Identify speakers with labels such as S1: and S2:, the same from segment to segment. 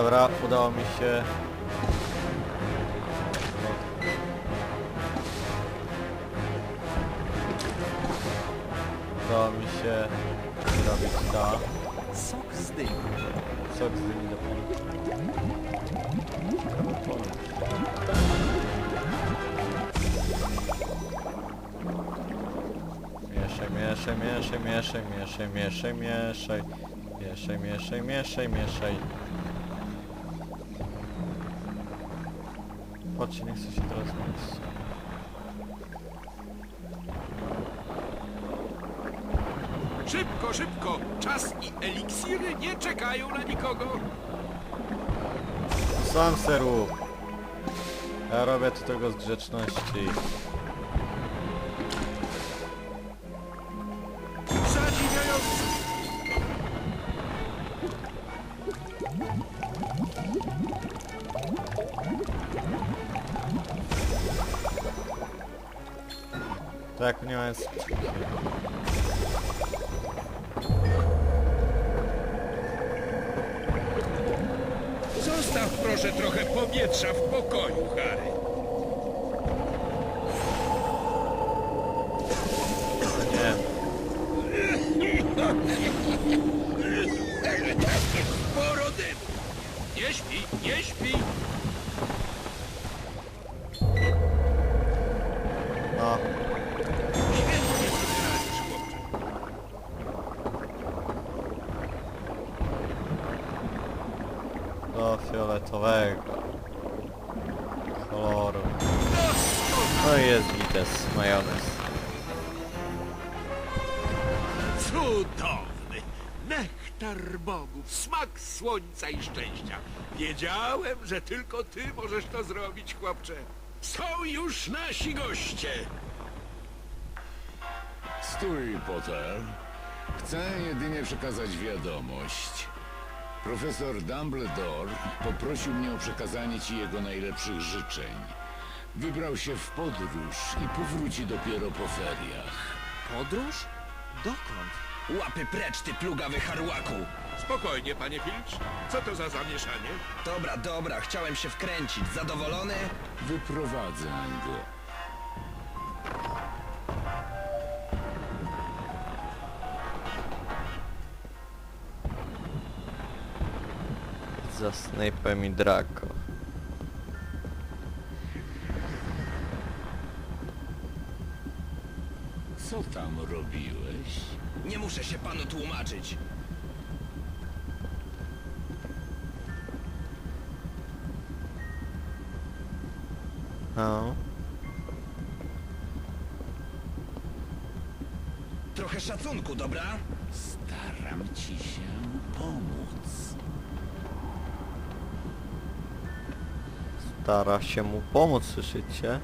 S1: Dobra, udało mi się. Udało mi się zrobić to.
S2: Sok z dymu.
S1: Sok z dymi do polu. Mieszaj, mieszaj, mieszaj, mieszaj, mieszaj, mieszaj, mieszaj. Mieszaj, mieszaj, mieszaj, mieszaj. Chodźcie, nie chcę się teraz mówić.
S3: Szybko, szybko! Czas i eliksiry nie czekają na nikogo.
S1: Sam seru. Ja robię tu tego z grzeczności. Tak, nie ma
S3: bogów, smak słońca i szczęścia. Wiedziałem, że tylko ty możesz to zrobić, chłopcze. Są już nasi goście.
S4: Stój, Potter. Chcę jedynie przekazać wiadomość. Profesor Dumbledore poprosił mnie o przekazanie ci jego najlepszych życzeń. Wybrał się w podróż i powróci dopiero po feriach.
S2: Podróż? Dokąd?
S5: Łapy precz, ty plugawy harłaku!
S3: Spokojnie, panie Filcz. Co to za zamieszanie?
S5: Dobra, dobra, chciałem się wkręcić. Zadowolony?
S4: Wyprowadzę go.
S1: Za Snape'em i Draco.
S4: Tam robiłeś?
S5: Nie muszę się panu tłumaczyć.
S1: No.
S5: Trochę szacunku, dobra?
S4: Staram ci się pomóc.
S1: Stara się mu pomóc, słyszycie?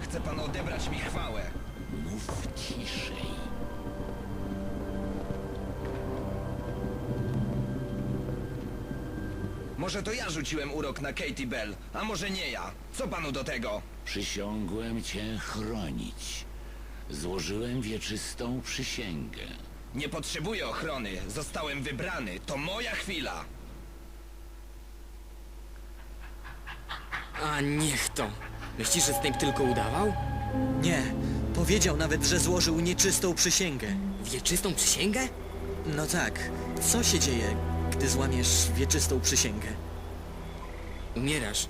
S5: Chce pan odebrać mi chwałę.
S4: Mów ciszej.
S5: Może to ja rzuciłem urok na Katie Bell, a może nie ja. Co panu do tego?
S4: Przysiągłem cię chronić. Złożyłem wieczystą przysięgę.
S5: Nie potrzebuję ochrony. Zostałem wybrany. To moja chwila.
S6: A niech to. Myślisz, że Snape tylko udawał?
S2: Nie. Powiedział nawet, że złożył nieczystą przysięgę.
S6: Wieczystą przysięgę?
S2: No tak. Co się dzieje, gdy złamiesz wieczystą przysięgę?
S6: Umierasz.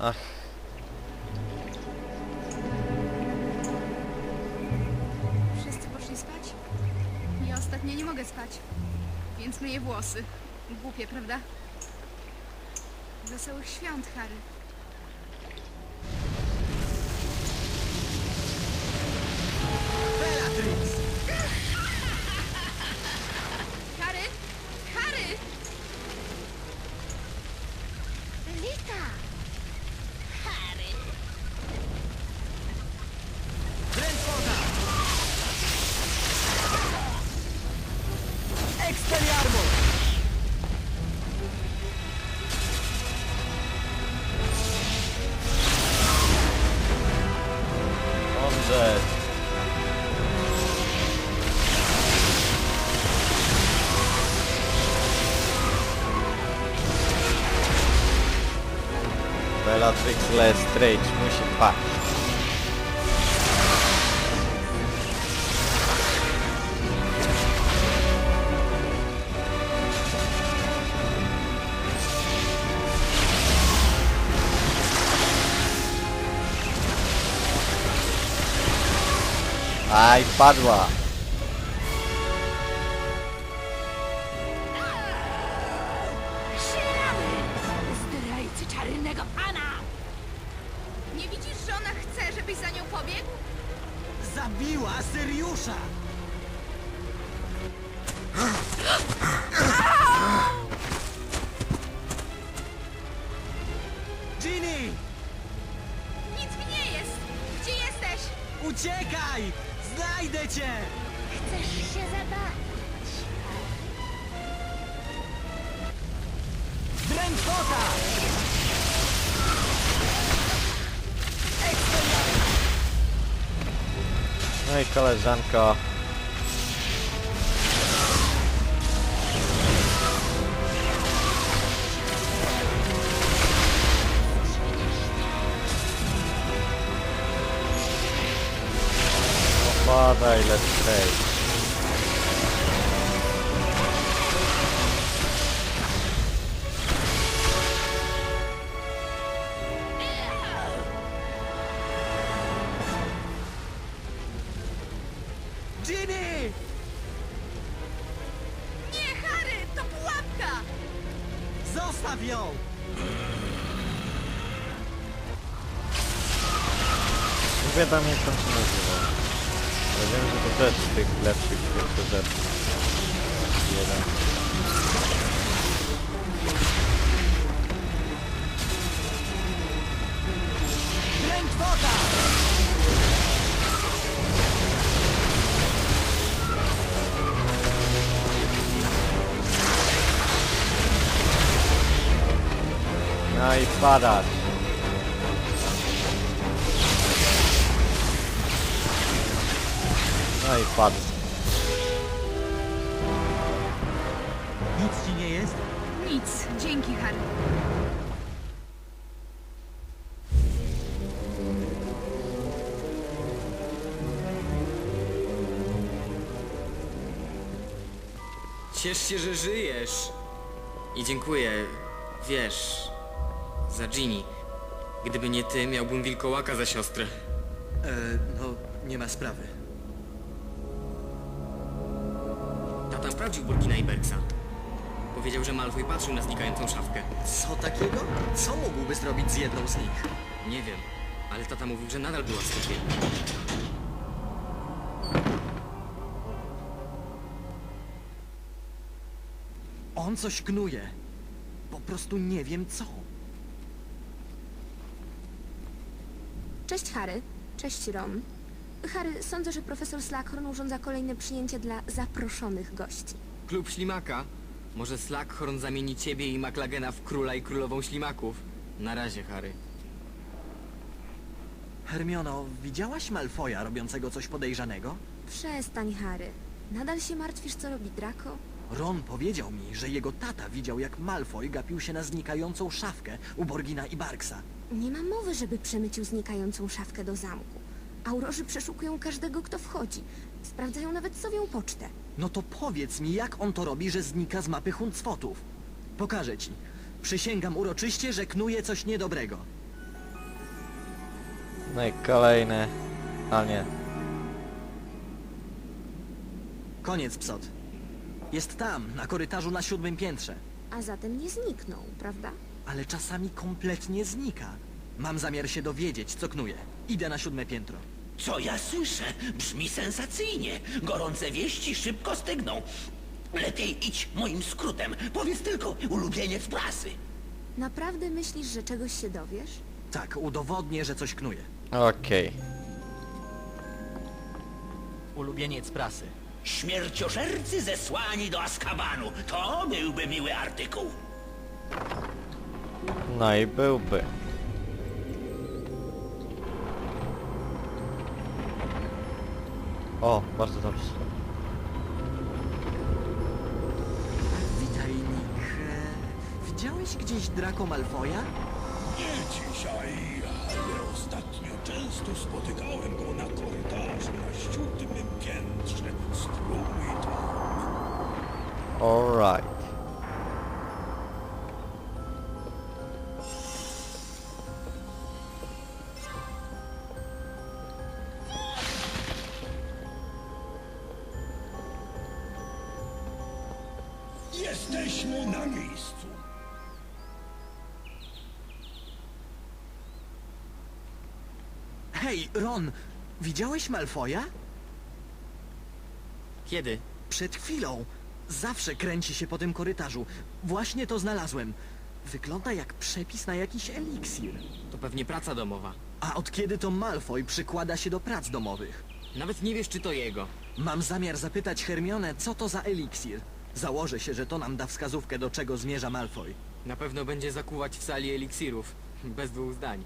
S1: Ach.
S7: Wszyscy poszli spać? Ja ostatnio nie mogę spać, więc myję włosy. Głupie, prawda? Wesołych świąt, Harry. Harry! Harry!
S8: Lita! Harry!
S1: Bellatrix Lestrange musi paść. Aj, padła.
S2: Uciekaj! Znajdę cię!
S8: Chcesz się zabawić?
S2: Drętwota!
S1: No i koleżanko. Opadaj, Lestrange.
S2: Ginny!
S7: Nie, Harry! To pułapka!
S2: Zostaw ją!
S1: Nie pamiętam jak on się nazywa. Wiem, że to też z tych lepszych wyprzedzawców. Jeden. No. No i padł.
S2: Nic ci nie jest?
S7: Nic. Dzięki, Harry.
S6: Ciesz się, że żyjesz. I dziękuję, wiesz, za Ginny. Gdyby nie ty, miałbym wilkołaka za siostrę.
S2: E, no, nie ma sprawy.
S6: Sprawdził Burkina i Berksa. Powiedział, że Malfoy patrzył na znikającą szafkę.
S2: Co takiego? Co mógłby zrobić z jedną z nich?
S6: Nie wiem, ale tata mówił, że nadal była w sklepie.
S2: On coś knuje. Po prostu nie wiem co.
S9: Cześć Harry. Cześć Ron. Harry, sądzę, że profesor Slackhorn urządza kolejne przyjęcie dla zaproszonych gości.
S6: Klub Ślimaka. Może Slackhorn zamieni ciebie i McLagena w króla i królową ślimaków. Na razie, Harry.
S2: Hermiono, widziałaś Malfoja robiącego coś podejrzanego?
S9: Przestań, Harry. Nadal się martwisz, co robi Draco?
S2: Ron powiedział mi, że jego tata widział jak Malfoy gapił się na znikającą szafkę u Borgina i Barksa.
S9: Nie ma mowy, żeby przemycił znikającą szafkę do zamku. Aurorzy przeszukują każdego, kto wchodzi. Sprawdzają nawet sowią pocztę.
S2: No to powiedz mi, jak on to robi, że znika z mapy Huncwotów. Pokażę ci. Przysięgam uroczyście, że knuje coś niedobrego.
S1: No i kolejne. A nie.
S2: Koniec, psot. Jest tam, na korytarzu na siódmym piętrze.
S9: A zatem nie zniknął, prawda?
S2: Ale czasami kompletnie znika. Mam zamiar się dowiedzieć, co knuje. Idę na siódme piętro.
S10: Co ja słyszę? Brzmi sensacyjnie. Gorące wieści szybko stygną. Lepiej idź moim skrótem. Powiedz tylko, ulubieniec prasy.
S9: Naprawdę myślisz, że czegoś się dowiesz?
S2: Tak, udowodnię, że coś knuje.
S1: Okej.
S2: Ulubieniec prasy.
S10: Śmierciożercy zesłani do Azkabanu. To byłby miły artykuł.
S1: No i byłby. O, bardzo dobrze.
S2: Witaj, Nick. E, Widziałeś gdzieś Draco Malfoya?
S3: Nie dzisiaj, ale ostatnio często spotykałem go na korytarzu na siódmym piętrze. Spróbuj to.
S1: Alright.
S3: Jesteśmy na miejscu.
S2: Hej, Ron, widziałeś Malfoja?
S6: Kiedy?
S2: Przed chwilą. Zawsze kręci się po tym korytarzu. Właśnie to znalazłem. Wygląda jak przepis na jakiś eliksir.
S6: To pewnie praca domowa.
S2: A od kiedy to Malfoy przykłada się do prac domowych?
S6: Nawet nie wiesz, czy to jego.
S2: Mam zamiar zapytać Hermionę, co to za eliksir. Założę się, że to nam da wskazówkę, do czego zmierza Malfoy.
S6: Na pewno będzie zakuwać w sali eliksirów. Bez dwóch zdań.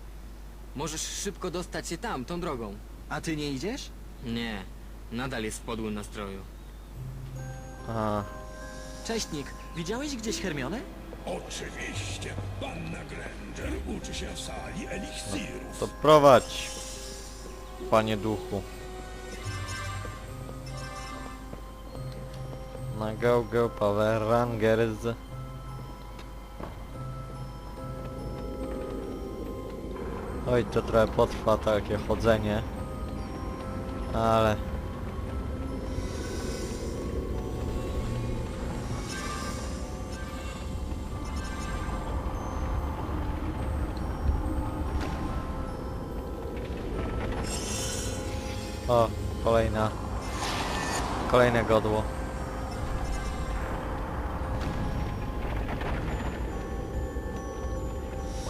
S6: Możesz szybko dostać się tam, tą drogą.
S2: A ty nie idziesz?
S6: Nie, nadal jest w podłym nastroju.
S1: A,
S2: Cześć, Nick. Widziałeś gdzieś Hermionę?
S3: Oczywiście, panna Granger uczy się w sali eliksirów.
S1: to prowadź, panie duchu. Na go go Power Rangers. Oj, to trochę potrwa takie chodzenie. Ale... O, kolejna... Kolejne godło.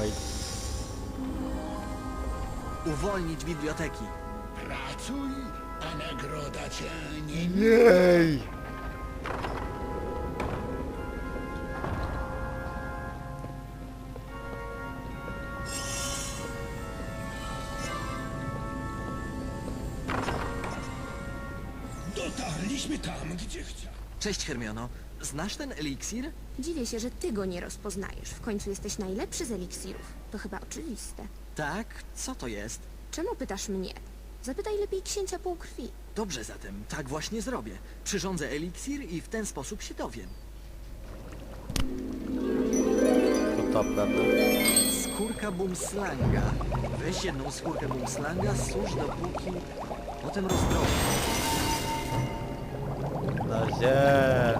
S1: Wait.
S2: Uwolnić biblioteki.
S3: Pracuj, a nagroda cię nie
S1: Jej!
S3: Dotarliśmy tam, gdzie chciał.
S2: Cześć, Hermiono. Znasz ten eliksir?
S9: Dziwię się, że ty go nie rozpoznajesz. W końcu jesteś najlepszy z eliksirów. To chyba oczywiste.
S2: Tak. Co to jest?
S9: Czemu pytasz mnie? Zapytaj lepiej księcia półkrwi.
S2: Dobrze zatem, tak właśnie zrobię. Przyrządzę eliksir i w ten sposób się dowiem.
S1: To to prawda.
S2: Skórka bumslanga. Weź jedną skórkę bumslanga, susz dopóki... Potem rozdrobię.
S1: Na zie.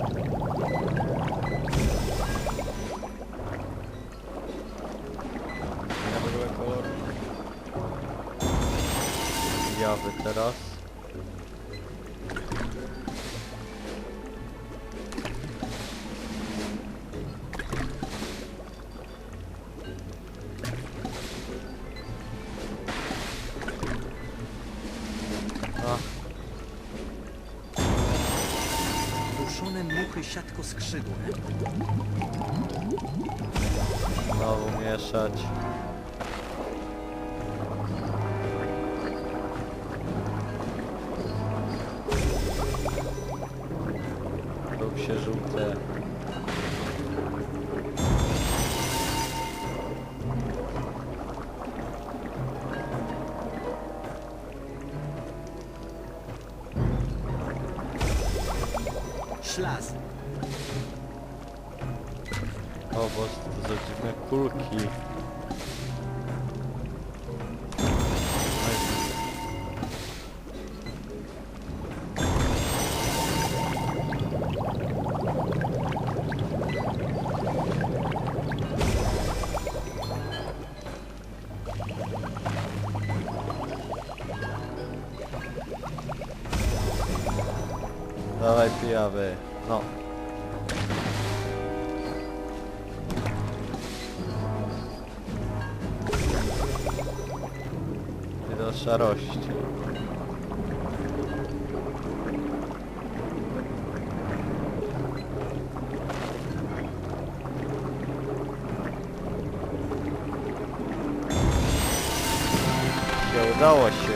S1: Nie w ogóle kolor. Jawy teraz.
S2: Szlaz.
S1: O Boże, to za dziwne kulki. Dawaj pijawy. No. I do szarości. Się udało się.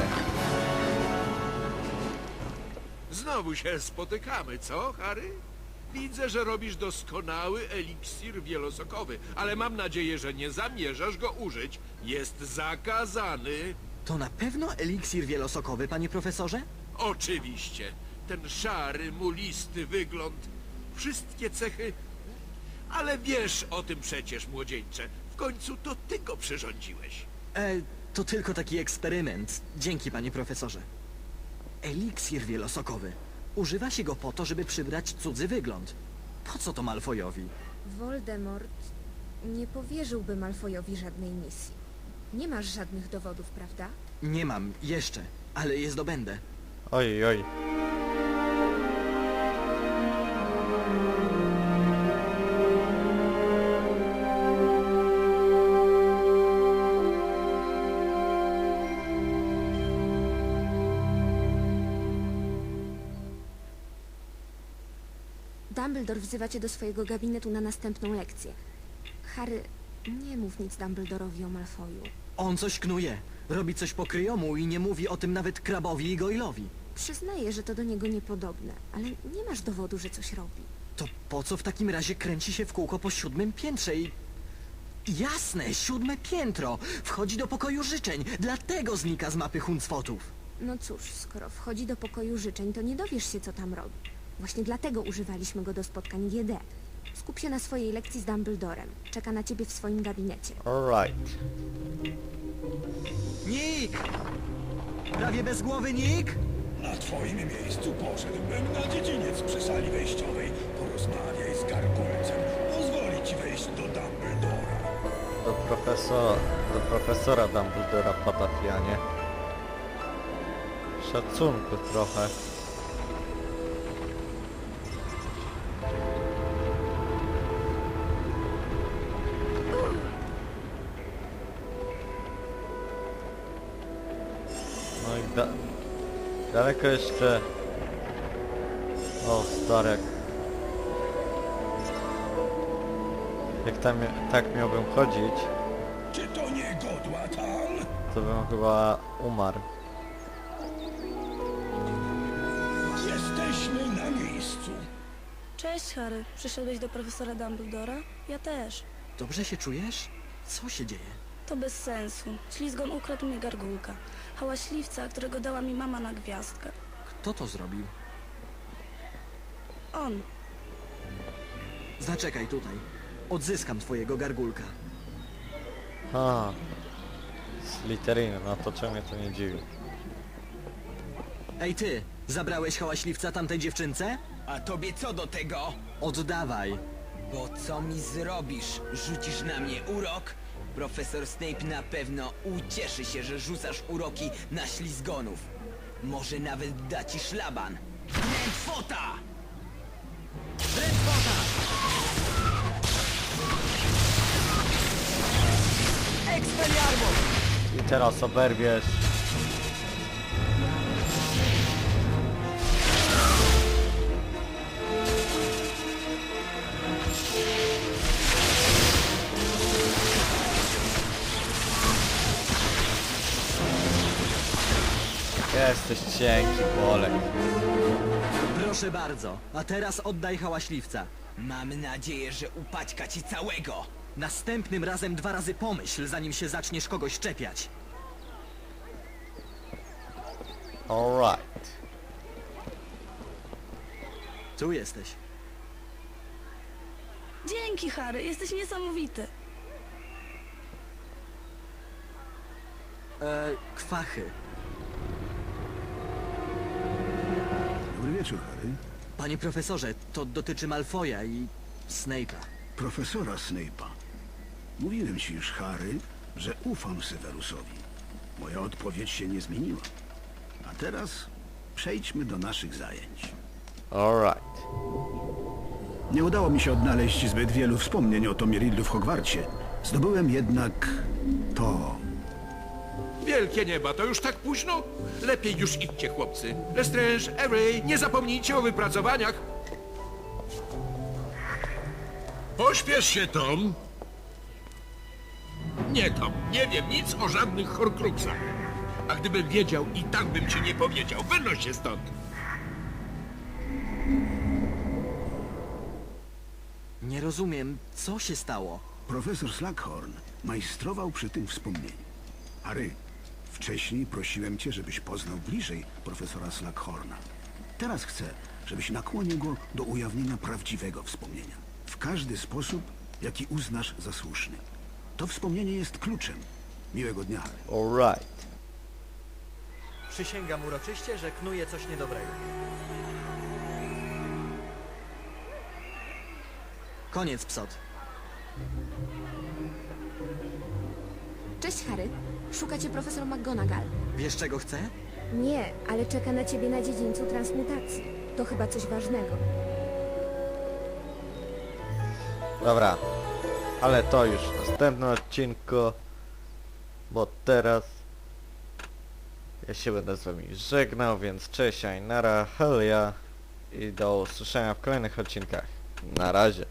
S3: Znowu się spotykamy, co, Harry? Widzę, że robisz doskonały eliksir wielosokowy, ale mam nadzieję, że nie zamierzasz go użyć. Jest zakazany.
S2: To na pewno eliksir wielosokowy, panie profesorze?
S3: Oczywiście. Ten szary, mulisty wygląd. Wszystkie cechy. Ale wiesz o tym przecież, młodzieńcze. W końcu to ty go przyrządziłeś.
S2: E, to tylko taki eksperyment. Dzięki, panie profesorze. Eliksir wielosokowy. Używa się go po to, żeby przybrać cudzy wygląd. Po co to Malfojowi?
S9: Voldemort nie powierzyłby Malfojowi żadnej misji. Nie masz żadnych dowodów, prawda?
S2: Nie mam, jeszcze, ale je zdobędę.
S1: Oj, oj.
S9: Dumbledore wzywa cię do swojego gabinetu na następną lekcję. Harry, nie mów nic Dumbledorowi o Malfoju.
S2: On coś knuje. Robi coś po kryjomu i nie mówi o tym nawet Krabowi i Goylowi.
S9: Przyznaję, że to do niego niepodobne, ale nie masz dowodu, że coś robi.
S2: To po co w takim razie kręci się w kółko po siódmym piętrze i... Jasne, siódme piętro! Wchodzi do pokoju życzeń, dlatego znika z mapy Huncwotów.
S9: No cóż, skoro wchodzi do pokoju życzeń, to nie dowiesz się, co tam robi. Właśnie dlatego używaliśmy go do spotkań GD. Skup się na swojej lekcji z Dumbledorem. Czeka na ciebie w swoim gabinecie.
S1: Alright.
S2: Nick! Prawie bez głowy Nick?
S11: Na twoim miejscu poszedłbym na dziedziniec przy sali wejściowej. Porozmawiaj z gargulcem. Pozwoli ci wejść do Dumbledora.
S1: Do profesora, do profesora Dumbledora patafianie. Szacunku trochę. Da... Daleko jeszcze... O, starek. Jak tam, tak miałbym chodzić,
S11: Czy to nie godła tam?
S1: to bym chyba umarł.
S11: Jesteśmy na miejscu.
S12: Cześć, Harry. Przyszedłeś do profesora Dumbledora? Ja też.
S2: Dobrze się czujesz? Co się dzieje?
S12: To bez sensu. Ślizgon ukradł mi gargulka. Hałaśliwca, którego dała mi mama na gwiazdkę.
S2: Kto to zrobił?
S12: On.
S2: Zaczekaj tutaj. Odzyskam twojego gargulka.
S1: A, Slytherin, no to czemu mnie to nie dziwi?
S2: Ej ty, zabrałeś hałaśliwca tamtej dziewczynce?
S5: A tobie co do tego?
S2: Oddawaj.
S5: Bo co mi zrobisz? Rzucisz na mnie urok? Profesor Snape na pewno ucieszy się, że rzucasz uroki na ślizgonów. Może nawet da ci szlaban. Drętwota!
S2: Expelliarmus!
S1: I teraz oberwiesz. Jesteś cienki, Bolek.
S2: Proszę bardzo, a teraz oddaj hałaśliwca.
S5: Mam nadzieję, że upaćka ci całego.
S2: Następnym razem dwa razy pomyśl, zanim się zaczniesz kogoś czepiać.
S1: Alright.
S2: Tu jesteś.
S12: Dzięki, Harry. Jesteś niesamowity.
S2: E, kwachy.
S11: Wieczór, Harry.
S2: Panie profesorze, to dotyczy Malfoja i Snape'a.
S11: Profesora Snape'a. Mówiłem ci już, Harry, że ufam Severusowi. Moja odpowiedź się nie zmieniła. A teraz przejdźmy do naszych zajęć.
S1: Alright.
S11: Nie udało mi się odnaleźć zbyt wielu wspomnień o Tomie Riddlu w Hogwarcie. Zdobyłem jednak to.
S3: Wielkie nieba, to już tak późno? Lepiej już idźcie, chłopcy. Lestrange, Avery, nie zapomnijcie o wypracowaniach. Pośpiesz się, Tom. Nie, Tom, nie wiem nic o żadnych horcruxach. A gdybym wiedział, i tak bym ci nie powiedział. Wynoś się stąd.
S2: rozumiem, co się stało.
S11: Profesor Slackhorn majstrował przy tym wspomnieniu. Harry, wcześniej prosiłem cię, żebyś poznał bliżej profesora Slackhorna. Teraz chcę, żebyś nakłonił go do ujawnienia prawdziwego wspomnienia. W każdy sposób, jaki uznasz za słuszny. To wspomnienie jest kluczem. Miłego dnia, Harry.
S1: Alright.
S2: Przysięgam uroczyście, że knuję coś niedobrego. Koniec, psot.
S9: Cześć, Harry. Szuka cię profesor McGonagall.
S2: Wiesz, czego chcę?
S9: Nie, ale czeka na ciebie na dziedzińcu transmutacji. To chyba coś ważnego.
S1: Dobra. Ale to już w następnym odcinku. Bo teraz ja się będę z wami żegnał, więc cześć, nara, helia i do usłyszenia w kolejnych odcinkach. Na razie.